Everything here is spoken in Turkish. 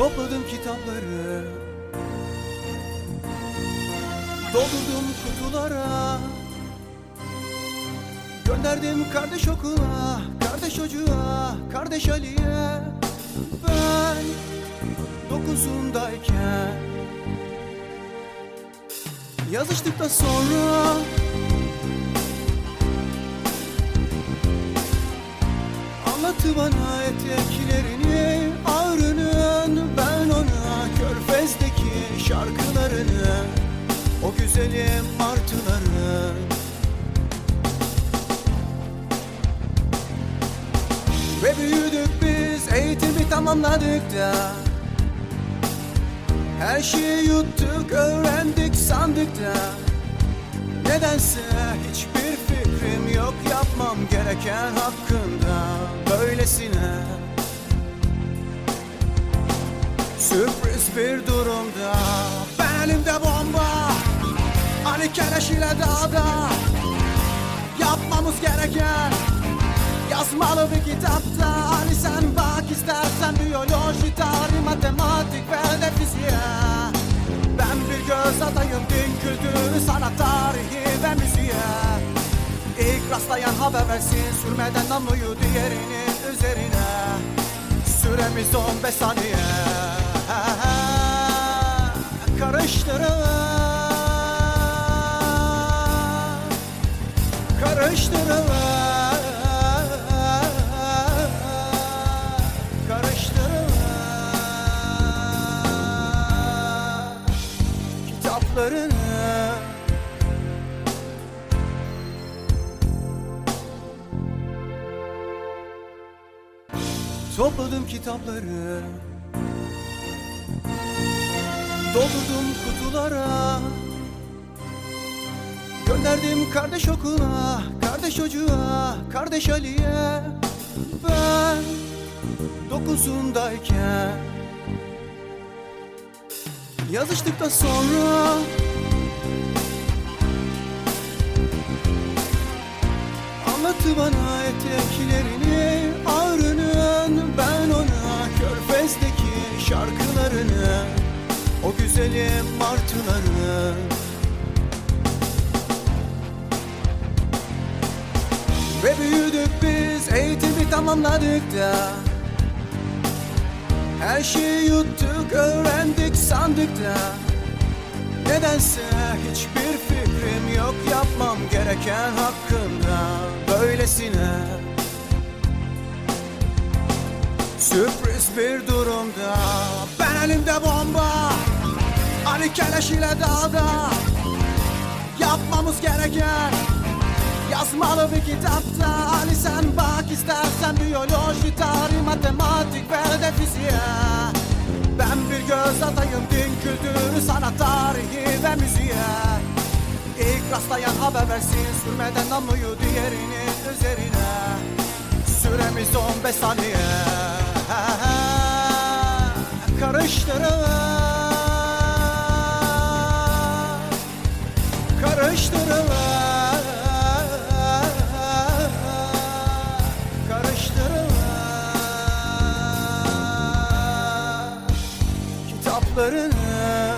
Topladım kitapları. Doldurdum kutulara. Gönderdim kardeş okula Kardeş çocuğa Kardeş Ali'ye. Ben Dokuzundayken Yazıştık da sonra Anlattı bana eteklerini tamamladık da Her şeyi yuttuk öğrendik sandık da. Nedense hiçbir fikrim yok yapmam gereken hakkında. Böylesine. Sürpriz bir durumda. Ben elimde bomba. Ali Keleş ile dağda. Yapmamız gereken Yazmalı bir kitapta. Hani sen bak istersen biyoloji, tarih, matematik ve de fiziğe. Ben bir göz atayım din kültürü, sanat tarihi ve müziğe. İlk rastlayan haber versin sürmeden namluyu diğerinin üzerine. Süremiz 15 saniye. Karıştırın Kitaplarını Topladım kitapları. Doldurdum kutulara. Gönderdim kardeş okula, kardeş çocuğa, kardeş Ali'ye. Ben dokuzundayken Yazıştık da sonra Anlattı bana eteklerini Ağrının ben ona Körfez'deki şarkılarını O güzelim martılarını. Ve büyüdük biz eğitimi tamamladık da. Her şeyi yuttuk öğrendik sandık da Nedense hiçbir fikrim yok yapmam gereken hakkında. Böylesine Sürpriz bir durumda. Ben elimde bomba Ali Keleş ile dağda. Yapmamız gereken Yazmalı bir kitapta. Hani sen bak istersen biyoloji, tarih, matematik ve de fiziğe. Ben bir göz atayım din kültürü, sanat İlk rastlayan haber versin sürmeden namluyu diğerinin üzerine. Süremiz 15 saniye. Karıştırın Karıştırın Karıştırın Kitaplarını